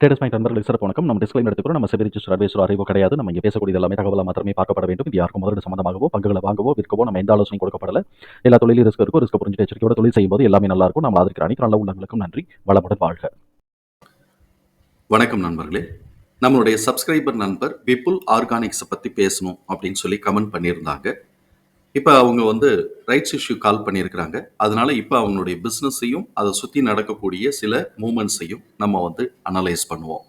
Traders point நண்பர்களுக்கு சிறப்பு வணக்கம். நம்ம டிஸ்கிளைம் எடுத்துக்கிறோம் நம்ம செபி ரிஜிஸ்டர் அட்வைசர் அறிவோ கிடையாது. நம்ம இங்கே பேசக்கூடிய எல்லாமே தகவலாக மாத்திரமே பார்க்கப்பட வேண்டும். இது யாருக்கும் முதலீடு சம்பந்தமாகவோ பங்குகளை வாங்கவோ விற்கவோ நம்ம எந்த ஆலோசனை கொடுக்கப்படல. எல்லா தொழிலும் ரிஸ்க் இருக்கும் ரிஸ்க் புரிஞ்சு எச்சரிக்கையோட தொழில் செய்யும்போது எல்லாமே நல்லா இருக்கும். நம்ம ஆதரிக்கிற அனைத்து நல்ல உள்ளங்களுக்கும் நன்றி. வளமுடன் வாழ்க. வணக்கம் நண்பர்களே. நம்மளுடைய சப்ஸ்கிரைபர் நண்பர் விபுல் ஆர்கானிக்ஸை பற்றி பேசணும் அப்படின்னு சொல்லி கமெண்ட் பண்ணியிருந்தாங்க. இப்போ அவங்க வந்து ரைட்ஸ் இஷ்யூ கால் பண்ணியிருக்கிறாங்க. அதனால இப்போ அவங்களுடைய பிஸ்னஸையும் அதை சுற்றி நடக்கக்கூடிய சில மூமெண்ட்ஸையும் நம்ம வந்து அனலைஸ் பண்ணுவோம்.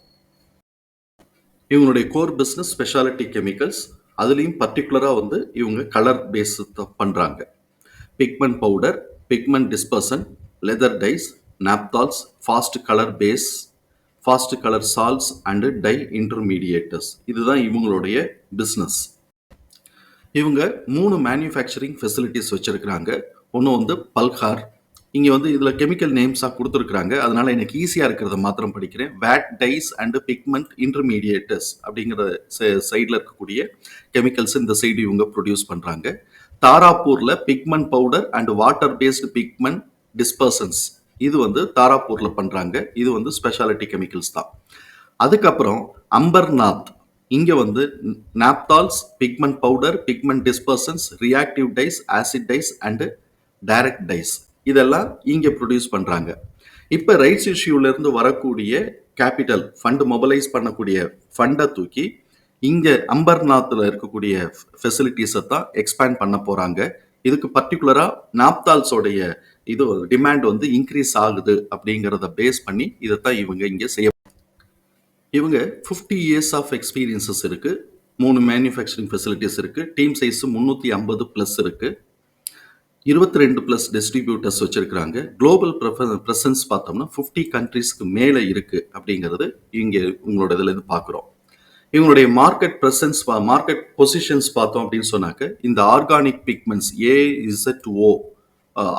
இவங்களுடைய கோர் பிஸ்னஸ் ஸ்பெஷாலிட்டி கெமிக்கல்ஸ் அதுலேயும் பர்டிகுலராக வந்து இவங்க கலர் பேஸ் பண்ணுறாங்க pigment powder pigment dispersion leather dyes naphthols fast colour base fast colour salts and dye intermediates இதுதான் இவங்களுடைய பிஸ்னஸ் இவங்க மூணு மேனுஃபேக்சரிங் ஃபெசிலிட்டிஸ் வச்சுருக்கிறாங்க. ஒன்று வந்து பல்கார் இங்கே வந்து இதில் கெமிக்கல் நேம்ஸாக கொடுத்துருக்குறாங்க. அதனால் எனக்கு ஈஸியாக இருக்கிறத மாத்திரம் படிக்கிறேன். Vat dyes and pigment intermediators அப்படிங்கிற சைடில் இருக்கக்கூடிய கெமிக்கல்ஸ் இந்த சைடு இவங்க ப்ரொடியூஸ் பண்ணுறாங்க தாராப்பூரில் pigment powder and water based pigment dispersions இது வந்து தாராப்பூரில் பண்ணுறாங்க இது வந்து ஸ்பெஷாலிட்டி கெமிக்கல்ஸ் தான். அதுக்கப்புறம் அம்பர்நாத். இங்கே வந்து naphthols pigment powder pigment dispersions reactive dyes acid dyes and direct dyes. இதெல்லாம் இங்கே ப்ரொடியூஸ் பண்ணுறாங்க இப்போ ரைட்ஸ் இஷ்யூலேருந்து வரக்கூடிய கேபிட்டல் ஃபண்டு மொபைலைஸ் பண்ணக்கூடிய ஃபண்டை தூக்கி இங்கே அம்பர்நாத்தில் இருக்கக்கூடிய ஃபெசிலிட்டிஸை தான் எக்ஸ்பேண்ட் பண்ண போகிறாங்க இதுக்கு பர்டிகுலராக நாப்தால்ஸோடைய இது டிமாண்ட் வந்து இன்க்ரீஸ் ஆகுது அப்படிங்கிறத பேஸ் பண்ணி இதை தான் இவங்க இங்கே செய்ய இவங்க ஃபிஃப்டி இயர்ஸ் ஆஃப் எக்ஸ்பீரியன்சஸ் இருக்குது மூணு மேனுஃபேக்சரிங் ஃபெசிலிட்டிஸ் இருக்குது டீம் சைஸ் முந்நூற்றி ஐம்பது ப்ளஸ் இருக்குது இருபத்தி ரெண்டு ப்ளஸ் டிஸ்ட்ரிபியூட்டர்ஸ் வச்சுருக்கிறாங்க குளோபல் ப்ரெசன்ஸ் பார்த்தோம்னா ஃபிஃப்டி கண்ட்ரீஸ்க்கு மேலே இருக்குது அப்படிங்கிறது இங்கே உங்களோட இதுலேருந்து பார்க்குறோம். இவங்களுடைய மார்க்கெட் ப்ரெசன்ஸ் மார்க்கெட் பொசிஷன்ஸ் பார்த்தோம் அப்படின்னு சொன்னாக்க இந்த organic pigments A Z O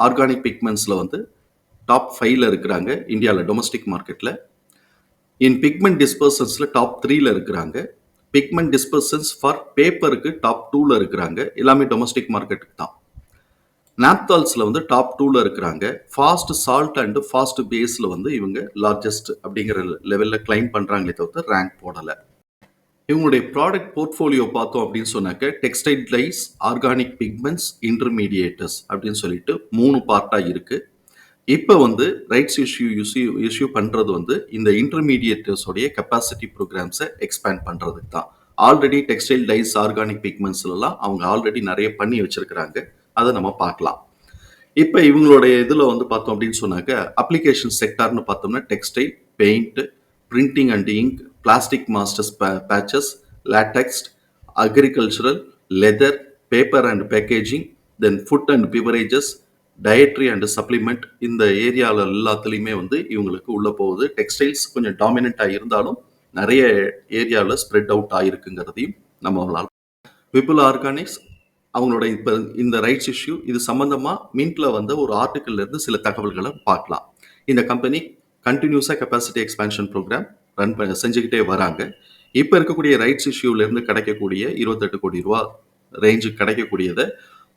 organic பிக்மெண்ட்ஸில் வந்து டாப் ஃபைவ்ல இருக்கிறாங்க இந்தியாவில் டொமஸ்டிக் மார்க்கெட்டில் இன் பிக்மெண்ட் டிஸ்பர்சன்ஸில் டாப் த்ரீல இருக்கிறாங்க. பிக்மெண்ட் டிஸ்பர்சன்ஸ் ஃபார் பேப்பருக்கு டாப் டூவில் இருக்கிறாங்க. எல்லாமே டொமஸ்டிக் மார்க்கெட்டுக்கு தான். நாப்தால்ஸில் வந்து டாப் டூவில் இருக்கிறாங்க. ஃபாஸ்ட் சால்ட் அண்டு ஃபாஸ்ட் பேஸில் வந்து இவங்க லார்ஜஸ்ட் அப்படிங்கிற லெவலில் கிளைம் பண்ணுறாங்களே தவிர்த்து ரேங்க் போடலை. இவங்களுடைய ப்ராடக்ட் போர்ட்ஃபோலியோ பார்த்தோம் அப்படின்னு சொன்னாக்க textile dyes organic pigments intermediates அப்படின்னு சொல்லிட்டு மூணு பார்ட்டாக இருக்குது இப்போ வந்து ரைட்ஸ் இஷ்யூ இஷ்யூ இஷ்யூ பண்ணுறது வந்து இந்த இன்டர்மீடியேட்டர்ஸோடைய கெப்பாசிட்டி ப்ரோக்ராம்ஸை எக்ஸ்பேண்ட் பண்ணுறதுக்கு தான். ஆல்ரெடி டெக்ஸ்டைல் டைஸ் ஆர்கானிக் பிக்மெண்ட்ஸ்லாம் அவங்க ஆல்ரெடி நிறைய பண்ணி வச்சுருக்கிறாங்க. அதை நம்ம பார்க்கலாம். இப்போ இவங்களுடைய இதில் வந்து பார்த்தோம் அப்படின்னு சொன்னாக்க அப்ளிகேஷன் செக்டார்னு பார்த்தோம்னா textile paint printing and ink plastic masters batches latex agricultural leather paper and packaging then food and beverages dietary and supplement இந்த ஏரியாவில் எல்லாத்துலேயுமே வந்து இவங்களுக்கு உள்ளே போகுது. டெக்ஸ்டைல்ஸ் கொஞ்சம் டாமினண்ட்டாக இருந்தாலும் நிறைய ஏரியாவில் ஸ்ப்ரெட் அவுட் ஆகிருக்குங்கிறதையும் நம்மளால் விபுல் ஆர்கானிக்ஸ் அவங்களோட இப்போ இந்த ரைட்ஸ் இஷ்யூ இது சம்மந்தமாக மின்ட்ல வந்த ஒரு ஆர்டிக்கல்லேருந்து சில தகவல்களை பார்க்கலாம். இந்த கம்பெனி கண்டினியூஸாக கெப்பாசிட்டி எக்ஸ்பேன்ஷன் ப்ரோக்ராம் ரன் பண்ண செஞ்சுக்கிட்டே வராங்க. இப்போ இருக்கக்கூடிய ரைட்ஸ் இஷ்யூலேருந்து கிடைக்கக்கூடிய இருபத்தெட்டு கோடி ரூபா ரேஞ்சுக்கு கிடைக்கக்கூடியதை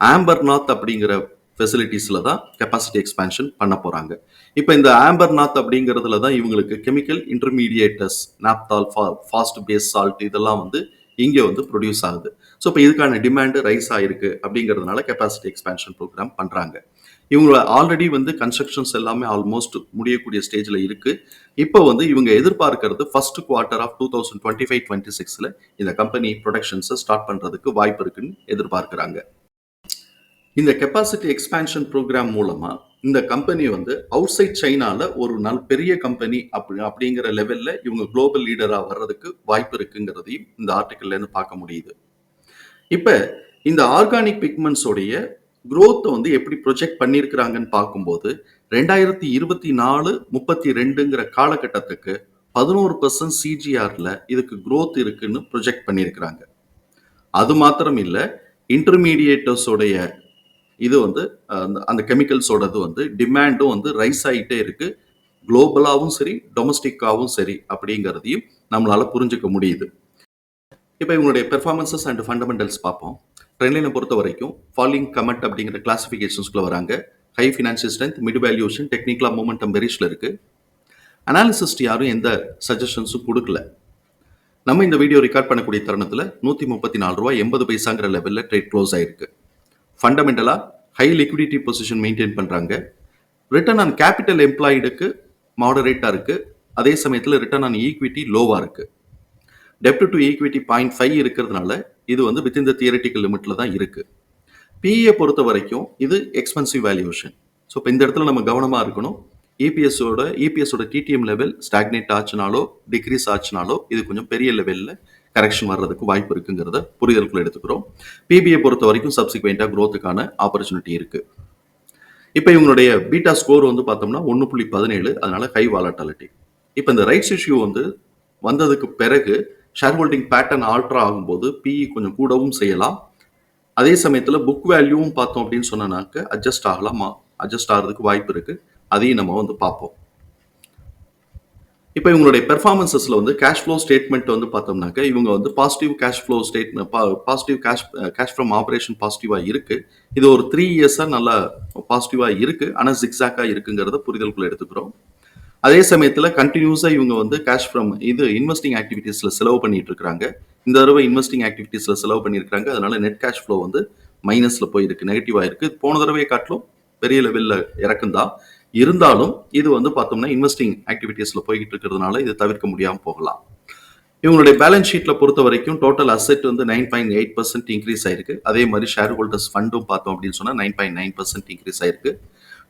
ஆம்பர்நாத் அப்படிங்கிற ஃபெசிலிட்டிஸில் தான் கெப்பாசிட்டி எக்ஸ்பேன்ஷன் பண்ண போகிறாங்க இப்போ இந்த ஆம்பர் நாத் அப்படிங்கிறதுல தான் இவங்களுக்கு கெமிக்கல் இன்டர்மீடியேட்டர்ஸ் நாப்தால் ஃபா ஃபாஸ்ட் பேஸ் சால்ட் இதெல்லாம் வந்து இங்கே வந்து ப்ரொடியூஸ் ஆகுது. ஸோ இப்போ இதுக்கான டிமாண்டு ரைஸ் ஆகிருக்கு அப்படிங்கிறதுனால கெப்பாசிட்டி எக்ஸ்பேன்ஷன் ப்ரோக்ராம் பண்ணுறாங்க இவங்க ஆல்ரெடி வந்து கன்ஸ்ட்ரக்ஷன்ஸ் எல்லாமே ஆல்மோஸ்ட் முடியக்கூடிய ஸ்டேஜில் இருக்குது இப்போ வந்து இவங்க எதிர்பார்க்கறது first quarter of two thousand twenty five twenty சிக்ஸில் இந்த கம்பெனி ப்ரொடக்ஷன்ஸை ஸ்டார்ட் பண்ணுறதுக்கு வாய்ப்பு இருக்குன்னு எதிர்பார்க்குறாங்க. இந்த கெப்பாசிட்டி எக்ஸ்பேன்ஷன் ப்ரோக்ராம் மூலமா இந்த கம்பெனி வந்து அவுட் சைட் சைனால ஒரு நாள் பெரிய கம்பெனி அப்படி அப்படிங்கிற லெவல்ல இவங்க குளோபல் லீடரா வர்றதுக்கு வாய்ப்பு இருக்குங்கிறதையும் இந்த ஆர்டிக்கல்ல இருந்து பார்க்க முடியுது. இப்ப இந்த ஆர்கானிக் பிக்மெண்ட்ஸோடைய குரோத்தை வந்து எப்படி ப்ரொஜெக்ட் பண்ணியிருக்கிறாங்கன்னு பார்க்கும்போது ரெண்டாயிரத்தி இருபத்தி நாலு முப்பத்தி ரெண்டுங்கிற காலகட்டத்துக்கு பதினோரு பர்சன்ட் சிஜிஆரில் இதுக்கு குரோத் இருக்குன்னு ப்ரொஜெக்ட் பண்ணியிருக்கிறாங்க அது மாத்திரம் இல்லை இன்டர்மீடியேட்டர்ஸோடைய இது வந்து அந்த- அந்த கெமிக்கல்ஸோடது வந்து டிமாண்டும் வந்து ரைஸ் ஆகிட்டே இருக்குது குளோபலாகவும் சரி டொமஸ்டிக்காகவும் சரி அப்படிங்கிறதையும் நம்மளால் புரிஞ்சுக்க முடியுது. இப்போ இவங்களுடைய பெர்ஃபார்மன்சஸ் அண்ட் ஃபண்டமெண்டல்ஸ் பார்ப்போம். ட்ரெண்ட்லைனை பொறுத்த வரைக்கும் ஃபாலிங் கமெண்ட் அப்படிங்கிற கிளாசிஃபிகேஷன்ஸ்குள்ள வராங்க. High financial strength mid valuation டெக்னிக்கலாக மூமெண்டம் பெரிஷ்ல இருக்குது அனாலிசிஸ்ட் யாரும் எந்த சஜஷன்ஸும் கொடுக்கல. நம்ம இந்த வீடியோ ரெக்கார்ட் பண்ணக்கூடிய தருணத்தில் நூற்றி முப்பத்தி நாலு ரூபா எண்பது பைசாங்கிற லெவலில் ட்ரேட் க்ளோஸ் ஆயிருக்கு. ஃபண்டமெண்டலாக ஹை லிக்விடிட்டி பொசிஷன் மெயின்டைன் பண்ணுறாங்க ரிட்டர்ன் ஆன் கேபிட்டல் எம்ப்ளாய்டுக்கு மாடரேட்டாக இருக்குது அதே சமயத்தில் ரிட்டர்ன் ஆன் ஈக்விட்டி லோவாக இருக்குது டெப்ட் டு ஈக்விட்டி பாயிண்ட் ஃபைவ் இருக்கிறதுனால இது வந்து வித்தின் த தியரட்டிக்கல் லிமிட்டில் தான் இருக்குது பிஏ பொறுத்த வரைக்கும் இது எக்ஸ்பென்சிவ் வேல்யூஷன் ஸோ இப்போ இந்த இடத்துல நம்ம கவனமாக இருக்கணும். E இபிஎஸோட இபிஎஸோட டிடிஎம் லெவல் ஸ்டாக்னேட் ஆச்சுனாலோ டிக்ரீஸ் ஆச்சுனாலோ இது கொஞ்சம் பெரிய லெவலில் கரெக்ஷன் வர்றதுக்கு வாய்ப்பு இருக்குங்கிறத புரிதலுக்குள்ள எடுத்துக்கிறோம். பிபிஐ பொறுத்த வரைக்கும் சப்சிக்வெண்ட்டாக க்ரோத்துக்கான ஆப்பர்ச்சுனிட்டி இருக்குது இப்போ இவங்களுடைய பீட்டா ஸ்கோர் வந்து பார்த்தோம்னா ஒன்று புள்ளி பதினேழு அதனால ஹை வாலட்டாலிட்டி இப்போ இந்த ரைட்ஸ் இஷ்யூ வந்து வந்ததுக்கு பிறகு ஷேர் ஹோல்டிங் பேட்டர்ன் ஆல்ட்ரா ஆகும்போது பிஇ கொஞ்சம் கூடவும் செய்யலாம். அதே சமயத்தில் புக் வேல்யூவும் பார்த்தோம் அப்படின்னு சொன்னனாக்க அட்ஜஸ்ட் ஆகலாம்? அட்ஜஸ்ட் ஆகிறதுக்கு வாய்ப்பு இருக்குது அதையும் நம்ம வந்து பார்ப்போம். இப்போ இவங்களுடைய பெர்ஃபார்மன்சஸில் வந்து கேஷ் ஃப்ளோ ஸ்டேட்மெண்ட் வந்து பார்த்தோம்னாக்க இவங்க வந்து positive cash flow statement positive cash cash from operation பாசிட்டிவாக இருக்குது இது ஒரு த்ரீ இயர்ஸாக நல்லா பாசிட்டிவாக இருக்குது ஆனால் சிக்ஸாக்காக இருக்குங்கிறத புரிதலுக்குள்ள எடுத்துக்கிறோம். அதே சமயத்தில் கண்டினியூஸாக இவங்க வந்து கேஷ் ஃப்ரம் இது இன்வெஸ்டிங் ஆக்டிவிட்டீஸில் செலவு பண்ணிட்டு இருக்காங்க. இந்த தடவை இன்வெஸ்டிங் ஆக்டிவிட்டீஸில் செலவு பண்ணியிருக்காங்க அதனால நெட் கேஷ் ஃப்ளோ வந்து மைனஸில் போயிருக்கு நெகட்டிவாக இருக்குது போன தடவை காட்டிலும் பெரிய லெவலில் இறக்குந்தான் இருந்தாலும் இது வந்து பார்த்தோம்னா இன்வெஸ்டிங் ஆக்டிவிட்டீஸில் போய்கிட்டு இருக்கிறதுனால இது தவிர்க்க முடியாமல் போகலாம். இவங்களுடைய பேலன்ஸ் ஷீட்டில் பொறுத்த வரைக்கும் டோட்டல் அசெட் வந்து nine point eight percent increase ஆயிருக்கு. அதே மாதிரி ஷேர் ஹோல்டர்ஸ் ஃபண்டும் பார்த்தோம் அப்படின்னு சொன்னால் nine point nine percent increase ஆயிருக்கு.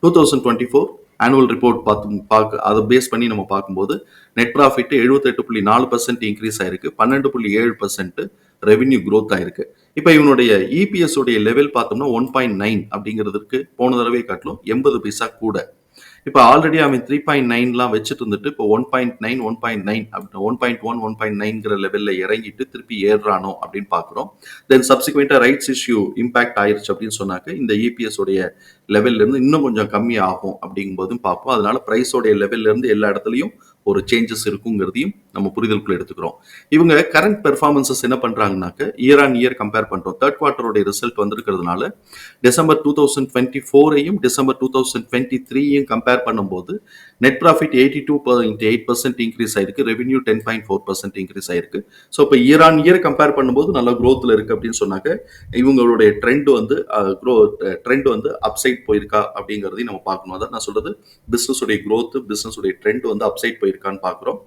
Two thousand twenty four annual report பார்த்து பார்க்க அதை பேஸ் பண்ணி நம்ம பார்க்கும்போது நெட் ப்ராஃபிட் எழுபத்தெட்டு புள்ளி நாலு பர்சன்ட் இன்க்ரீஸ் ஆயிருக்கு. பன்னெண்டு புள்ளி ஏழு பர்சன்ட் ரெவென்யூ க்ரோத் ஆயிருக்கு. இப்போ இவனுடைய இபிஎஸ் உடைய லெவல் பார்த்தோம்னா ஒன் பாயிண்ட் நைன் அப்படிங்கிறதுக்கு போன தடவை காட்டிலும் எண்பது பைசா கூட இப்போ ஆல்ரெடி அவன் த்ரீ பாயிண்ட் நைன்லாம் வச்சுட்டு இருந்துட்டு இப்போ one point nine one point nine அப்படின்னு one point one one point நைன்கிற லெவலில் இறங்கிட்டு திருப்பி ஏறுறானோ அப்படின்னு பார்க்குறோம். தென் சப்சிக்வெண்ட்டாக ரைட்ஸ் இஷ்யூ இம்பாக்ட் ஆயிருச்சு அப்படின்னு சொன்னாக்க இந்த இபிஎஸ் உடைய லெவல்ல இருந்து இன்னும் கொஞ்சம் கம்மி ஆகும் அப்படிங்கும்போதும் பார்ப்போம். அதனால ப்ரைஸோடைய லெவல்ல இருந்து எல்லா இடத்துலையும் ஒரு சேஞ்சஸ் இருக்குங்கிறதையும் நம்ம புரிதலுக்குள்ள எடுத்துக்கிறோம். இவங்க கரண்ட் பெர்ஃபார்மன்சஸ் என்ன பண்றாங்கனாக்க இயர் ஆன் இயர் கம்பேர் பண்றோம். தேர்ட் குவார்டருடைய ரிசல்ட் வந்திருக்கிறதுனால டிசம்பர் டூ தௌசண்ட் டுவெண்ட்டி ஃபோரையும் டிசம்பர் டூ தௌசண்ட் டுவெண்ட்டி த்ரீயும் கம்பேர் பண்ணும்போது net profit eighty two point eight percent increase ஆயிருக்கு. Revenue ten point four percent increase ஆயிருக்கு. ஸோ இப்போ இயர் ஆன் இயர் கம்பேர் பண்ணும்போது நல்ல க்ரோத்தில் இருக்கு அப்படின்னு சொன்னாக்க இவங்களுடைய ட்ரெண்ட் வந்து க்ரோ ட்ரெண்ட் வந்து அப்சைட் போயிருக்கா அப்படிங்கிறதையும் நம்ம பார்க்கணும். அதான் நான் சொல்றது பிஸ்னஸ் உடைய growth உடைய ட்ரெண்ட் வந்து அப்சைட் போயிருக்கான்னு பார்க்குறோம்.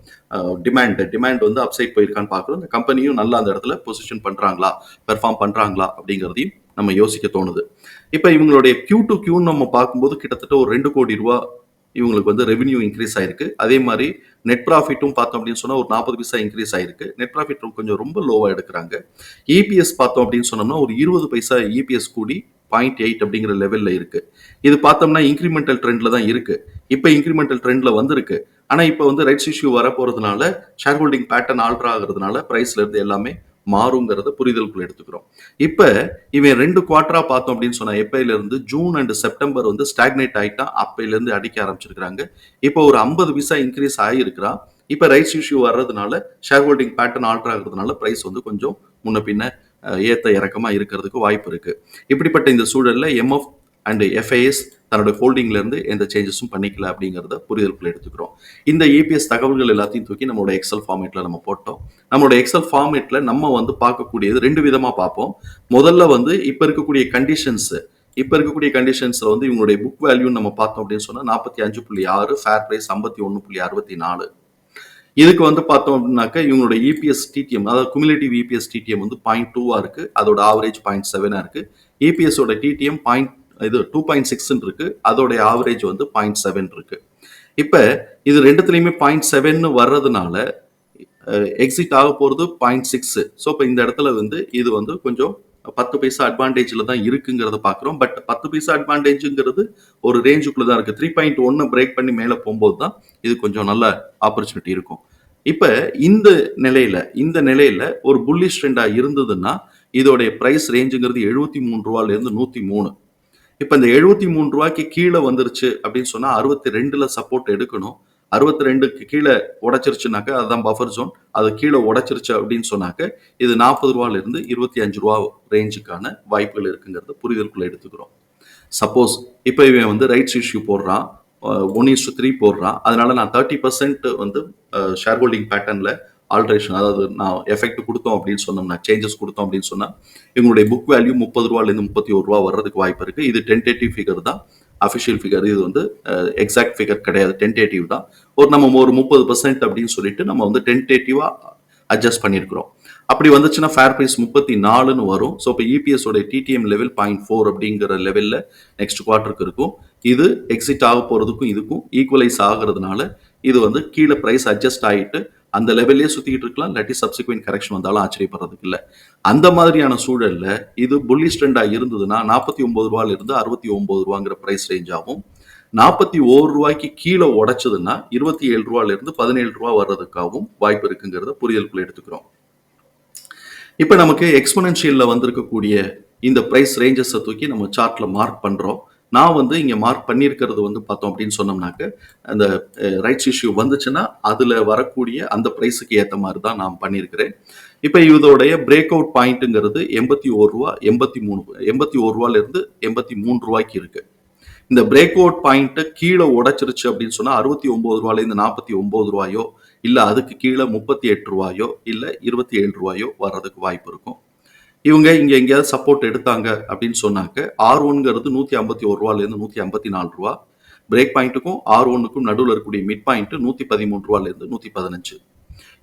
டிமாண்ட் டிமாண்ட் வந்து அப்சைட் போயிருக்கான்னு பார்க்குறோம். இந்த கம்பெனியும் நல்லா அந்த இடத்துல பொசிஷன் பண்ணுறாங்களா பெர்ஃபார்ம் பண்ணுறாங்களா அப்படிங்கிறதையும் நம்ம யோசிக்க தோணுது. இப்போ இவங்களுடைய கியூ டு கியூன்னு நம்ம பார்க்கும்போது கிட்டத்தட்ட ஒரு ரெண்டு கோடி ரூபா இவங்களுக்கு வந்து ரெவென்யூ இன்க்ரீஸ் ஆயிருக்கு. அதே மாதிரி நெட் ப்ராஃபிட்டும் பார்த்தோம் அப்படின்னு சொன்னால் ஒரு நாற்பது பைசா இன்க்ரீஸ் ஆயிருக்கு. நெட் ப்ராஃபிட் கொஞ்சம் ரொம்ப லோவாக எடுக்கிறாங்க. இபிஎஸ் பார்த்தோம் அப்படின்னு சொன்னோம்னா ஒரு இருபது பைசா இபிஎஸ் கூடி பாயிண்ட் எயிட் அப்படிங்கிற லெவலில் இருக்கு. இது பார்த்தோம்னா இன்க்ரிமெண்டல் ட்ரெண்ட்ல தான் இருக்கு. இப்போ இன்க்ரிமெண்டல் ட்ரெண்ட்ல வந்திருக்கு. ஆனால் இப்போ வந்து ரைட்ஸ் இஷ்யூ வர போகிறதுனால ஷேர் ஹோல்டிங் பேட்டர்ன் ஆல்டர் ஆகிறதுனால ப்ரைஸ்லேருந்து எல்லாமே மாறுங்கிறத புரிதலுக்குள்ள எடுத்துக்கிறோம். இப்போ இவன் ரெண்டு குவார்டரா பார்த்தோம் அப்படின்னு சொன்னா எப்பையிலேருந்து? ஜூன் அண்ட் செப்டம்பர் வந்து ஸ்டாக்னேட் ஆகிட்டான் அப்பையில இருந்து அடிக்க ஆரம்பிச்சிருக்காங்க இப்போ ஒரு ஐம்பது விசா இன்க்ரீஸ் ஆகியிருக்கிறான் இப்போ ரைட்ஸ் இஷ்யூ வர்றதுனால ஷேர் ஹோல்டிங் பேட்டர்ன் ஆல்டர் ஆகுறதுனால ப்ரைஸ் வந்து கொஞ்சம் முன்ன பின்ன ஏற்ற ஏத்த இறக்கமா இருக்கிறதுக்கு வாய்ப்பு இருக்கு. இப்படிப்பட்ட இந்த சூழல்ல எம்எஃப் அண்ட் எஃப்ஐஎஸ் தன்னோட ஹோல்டிங்லேருந்து எந்த சேஞ்சஸும் பண்ணிக்கல அப்படிங்கிறத புரிதலுக்குள்ள எடுத்துக்கிறோம். இந்த ஏபிஎஸ் தகவல்கள் எல்லாத்தையும் தூக்கி நம்மளோட எக்ஸல் ஃபார்மேட்டில் நம்ம போட்டோம். நம்மளோட எக்ஸல் ஃபார்மேட்டில் நம்ம வந்து பார்க்கக்கூடியது ரெண்டு விதமாக பார்ப்போம். முதல்ல வந்து இப்போ இருக்கக்கூடிய கண்டிஷன்ஸு இப்போ இருக்கக்கூடிய கண்டிஷன்ஸில் வந்து இவங்களுடைய புக் வேல்யூன்னு நம்ம பார்த்தோம் அப்படின்னு சொன்னால் நாற்பத்தி அஞ்சு புள்ளி ஆறு ஃபேர் ப்ரைஸ் ஐம்பத்தி ஒன்று புள்ளி அறுபத்தி நாலு. இதுக்கு வந்து பார்த்தோம் அப்படின்னாக்கா இவங்களோட இபிஎஸ் டிடிஎம் அதாவது குமிலேட்டிவ் இபிஎஸ் டிடிஎம் வந்து பாயிண்ட் டூவாக இருக்குது அதோட ஆவரேஜ் பாயிண்ட் செவனாக இருக்கு. இபிஎஸோட டிடிஎம் பாயிண்ட் இது டூ பாயிண்ட் சிக்ஸ் இருக்கு. அதோடைய ஆவரேஜ் வந்து பாயிண்ட் செவன் இருக்கு. இப்போ இது ரெண்டுத்துலையுமே பாயிண்ட் செவன் வர்றதுனால எக்ஸிட் ஆக போகிறது பாயிண்ட் சிக்ஸ் ஸோ இப்போ இந்த இடத்துல வந்து இது வந்து கொஞ்சம் பத்து பைசா அட்வான்டேஜில் தான் இருக்குங்கிறத பார்க்குறோம் பட் பத்து பைசா அட்வான்டேஜுங்கிறது ஒரு ரேஞ்சுக்குள்ள தான் இருக்குது த்ரீ பாயிண்ட் ஒன்று பிரேக் பண்ணி மேலே போகும்போது தான் இது கொஞ்சம் நல்ல ஆப்பர்ச்சுனிட்டி இருக்கும். இப்போ இந்த நிலையில் இந்த நிலையில் ஒரு புல்லிஷ் ட்ரெண்டாக இருந்ததுன்னா இதோடைய ப்ரைஸ் ரேஞ்சுங்கிறது எழுபத்தி மூணு ரூபாலேருந்து நூற்றி மூணு. இப்போ இந்த எழுபத்தி மூணு ரூபாய்க்கு கீழே வந்துருச்சு அப்படின்னு சொன்னால் அறுபத்தி ரெண்டுல சப்போர்ட் எடுக்கணும். அறுபத்தி ரெண்டுக்கு கீழே உடைச்சிருச்சுனாக்க அதுதான் பஃபர் ஜோன் அது கீழே உடைச்சிருச்சு அப்படின்னு சொன்னாக்க இது நாற்பது ரூபாயிலிருந்து இருபத்தி அஞ்சு ரூபா ரேஞ்சுக்கான வாய்ப்புகள் இருக்குங்கிறத புரிதலுக்குள்ள எடுத்துக்கிறோம். சப்போஸ் இப்போ இவன் வந்து ரைட்ஸ் இஷ்யூ போடுறான் ஒன் இஸ் த்ரீ போடுறான். அதனால நான் தேர்ட்டி பர்சன்ட் வந்து ஷேர் ஹோல்டிங் பேட்டர்னில் ஆல்ட்ரேஷன் அதாவது நான் எஃபெக்ட் கொடுத்தோம் அப்படின்னு சொன்னோம்னா சேஞ்சஸ் கொடுத்தோம் அப்படின்னு சொன்னால் இவங்களுடைய புக் வேல்யூ முப்பது ரூபாலேருந்து முப்பத்தி ஒரு ரூபா வர்றதுக்கு வாய்ப்பு இருக்குது இது டென்டேட்டிவ் ஃபிகர் தான். அஃபிஷியல் ஃபிகர் இது வந்து எக்ஸாக்ட் ஃபிகர் கிடையாது. டென்டேட்டிவ் தான். ஒரு நம்ம ஒரு முப்பது பர்சன்ட் அப்படின்னு சொல்லிட்டு நம்ம வந்து டென்டேட்டிவாக அட்ஜஸ்ட் பண்ணியிருக்கிறோம். அப்படி வந்துச்சுன்னா ஃபேர் ப்ரைஸ் முப்பத்தி நாலுன்னு வரும். ஸோ இப்போ இபிஎஸ் உடைய டிடிஎம் லெவல் பாயிண்ட் ஃபோர் அப்படிங்கிற லெவலில் நெக்ஸ்ட் குவார்ட்டருக்கு இருக்கும். இது எக்ஸிட் ஆக போகிறதுக்கும் இதுக்கும் ஈக்குவலைஸ் ஆகிறதுனால இது வந்து கீழே ப்ரைஸ் அட்ஜஸ்ட் ஆகிட்டு அந்த லெவல்லே சுற்றிக்கிட்டு இருக்கலாம் இல்லாட்டி சப்சிக்வெண்ட் கரெக்ஷன் வந்தாலும் ஆச்சரியப்படுறதுக்கு இல்லை. அந்த மாதிரியான சூழலில் இது புள்ளி ஸ்ட்ரெண்டாக இருந்ததுன்னா நாற்பத்தி ஒன்பது ரூபாயிலிருந்து அறுபத்தி ஒம்பது ரூபாங்கிற ப்ரைஸ் ரேஞ்சாகவும் நாற்பத்தி ஓரு ரூபாய்க்கு கீழே உடச்சதுன்னா இருபத்தி ஏழு ரூபாயிலிருந்து பதினேழு ரூபா வர்றதுக்காகவும் வாய்ப்பு இருக்குங்கிறத புரியலுக்குள்ள எடுத்துக்கிறோம். இப்போ நமக்கு எக்ஸ்பனன்ஷியலில் வந்திருக்கக்கூடிய இந்த ப்ரைஸ் ரேஞ்சஸை தூக்கி நம்ம சார்ட்டில் மார்க் பண்ணுறோம் நான் வந்து இங்கே மார்க் பண்ணியிருக்கிறது வந்து பார்த்தோம் அப்படின்னு சொன்னோம்னாக்க அந்த ரைட்ஸ் இஷ்யூ வந்துச்சுன்னா அதில் வரக்கூடிய அந்த ப்ரைஸுக்கு ஏற்ற மாதிரி தான் நான் பண்ணியிருக்கிறேன். இப்போ இதோடைய பிரேக் அவுட் பாயிண்ட்டுங்கிறது எண்பத்தி ஒரு ரூபா எண்பத்தி மூணு எண்பத்தி ஒரு ரூபாலேருந்து எண்பத்தி மூணு ரூபாய்க்கு இருக்குது இந்த பிரேக் அவுட் பாயிண்ட்டை கீழே உடைச்சிருச்சு அப்படின்னு சொன்னால் அறுபத்தி ஒம்பது ரூபாலேருந்து நாற்பத்தி ஒம்பது ரூபாயோ இல்லை அதுக்கு கீழே முப்பத்தி எட்டு ரூபாயோ இல்லை இருபத்தி ஏழு ரூபாயோ வர்றதுக்கு வாய்ப்பு இருக்கும். இவங்க இங்கே எங்கேயாவது சப்போர்ட் எடுத்தாங்க அப்படின்னு சொன்னாக்க ஆர் ஒன்ங்கிறது நூற்றி ஐம்பத்தி ஒரு ரூபாலேருந்து நூற்றி ஐம்பத்தி நாலு ரூபா. பிரேக் பாயிண்ட்டுக்கும் ஆர் ஒன்னுக்கும் நடுவில் இருக்கக்கூடிய மிட் பாயிண்ட் நூற்றி பதிமூணு ரூபாலேருந்து நூற்றி பதினஞ்சு.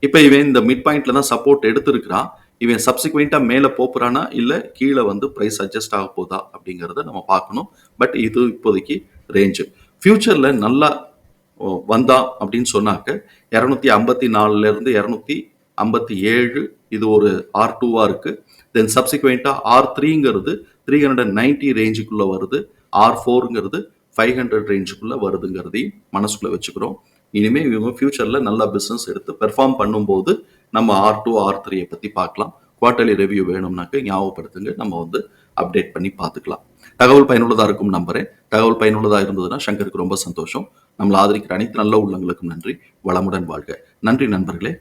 இப்போ இவன் இந்த மிட் பாயிண்ட்ல தான் சப்போர்ட் எடுத்திருக்கிறான். இவன் சப்சிக்வெண்ட்டாக மேலே போப்புறானா இல்லை கீழே வந்து ப்ரைஸ் அட்ஜஸ்ட் ஆக போதா அப்படிங்கிறத நம்ம பார்க்கணும். பட் இது இப்போதைக்கு ரேஞ்சு ஃப்யூச்சரில் நல்லா வந்தா வந்தான் அப்படின்னு சொன்னாக்க இரநூத்தி ஐம்பத்தி நாலுலேருந்து இரநூத்தி ஐம்பத்தி ஏழு இது ஒரு ஆர் டூவாக இருக்குது தென் சப்சிக்வெண்ட்டாக ஆர் த்ரீங்கிறது த்ரீ ஹண்ட்ரட் நைன்ட்டி ரேஞ்சுக்குள்ளே வருது. ஆர் ஃபோருங்கிறது ஃபைவ் ஹண்ட்ரட் ரேஞ்சுக்குள்ளே வருதுங்கிறதையும் மனசுக்குள்ளே வச்சுக்கிறோம். இனிமேல் இவங்க ஃப்யூச்சரில் நல்லா பிஸ்னஸ் எடுத்து பெர்ஃபார்ம் பண்ணும்போது நம்ம ஆர் டூ ஆர் த்ரீயை பற்றி பார்க்கலாம். குவார்ட்டர்லி ரிவ்யூ வேணும்னாக்க ஞாபகப்படுத்துங்க. நம்ம வந்து அப்டேட் பண்ணி பார்த்துக்கலாம். தகவல் பயனுள்ளதாக இருக்கும் நம்புறேன். தகவல் பயனுள்ளதாக இருந்ததுன்னா சங்கருக்கு ரொம்ப சந்தோஷம். நம்மளை ஆதரிக்கிற அனைத்து நல்ல உள்ளங்களுக்கும் நன்றி. வளமுடன் வாழ்க. நன்றி நண்பர்களே.